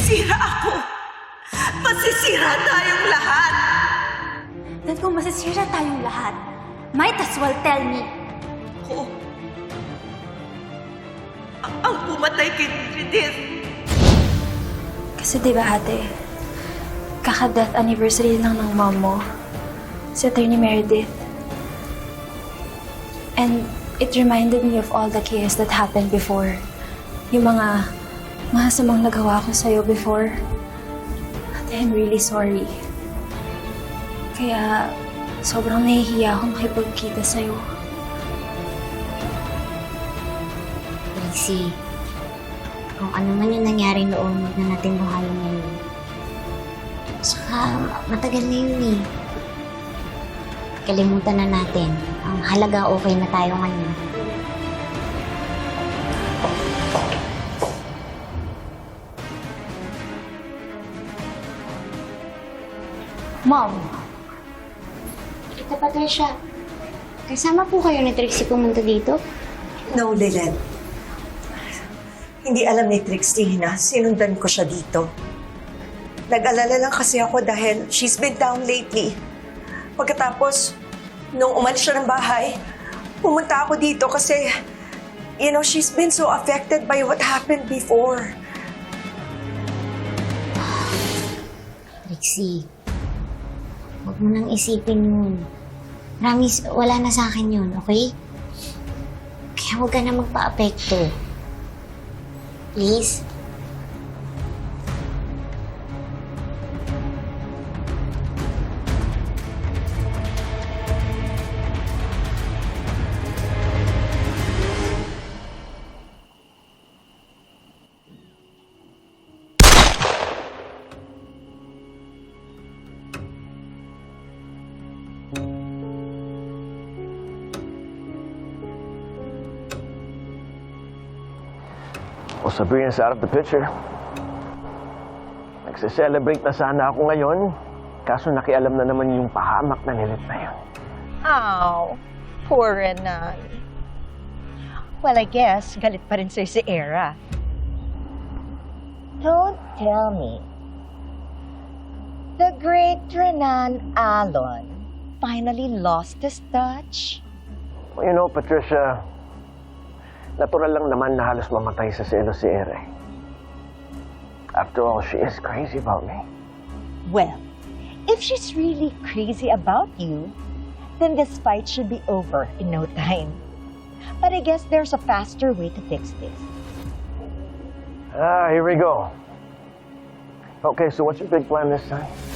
masisira ako. Masisira tayong lahat. Then kung masisira tayong lahat, might as well tell me. Ako. a- Ang pumatay kay Judith. Kasi di ba ate, kaka-death anniversary lang ng mom mo, si Attorney Meredith. And it reminded me of all the chaos that happened before. Yung mga masamang nagawa ko sa'yo before. Ate, I'm really sorry. Kaya sobrang nahihiya akong makipagkita sa'yo. Trixie, kung ano man yung nangyari noon, huwag na natin buhayin ngayon. Saka, matagal na yun eh. Kalimutan na natin. Ang halaga okay na tayo ngayon. Mom! Tita Patricia, kasama po kayo ni Trixie pumunta dito? No, Lilet. Hindi alam ni Trixie na sinundan ko siya dito. Nag-alala lang kasi ako dahil she's been down lately. Pagkatapos, nung umalis siya ng bahay, pumunta ako dito kasi, you know, she's been so affected by what happened before. Trixie, huwag mo nang isipin yun. Promise, wala na sa akin yun, okay? Kaya huwag ka na magpa-apekto. Please? Sabrina's out of the picture. Nagse-celebrate na sana ako ngayon. Kaso nakialam na naman yung pahamak na nilit na yun. Ow, poor Renan. Well, I guess galit pa rin sa'yo si Era. Don't tell me. The great Renan Alon finally lost his touch. Well, you know, Patricia, natural lang naman na halos mamatay sa selo si Ere. After all, she is crazy about me. Well, if she's really crazy about you, then this fight should be over in no time. But I guess there's a faster way to fix this. Ah, here we go. Okay, so what's your big plan this time?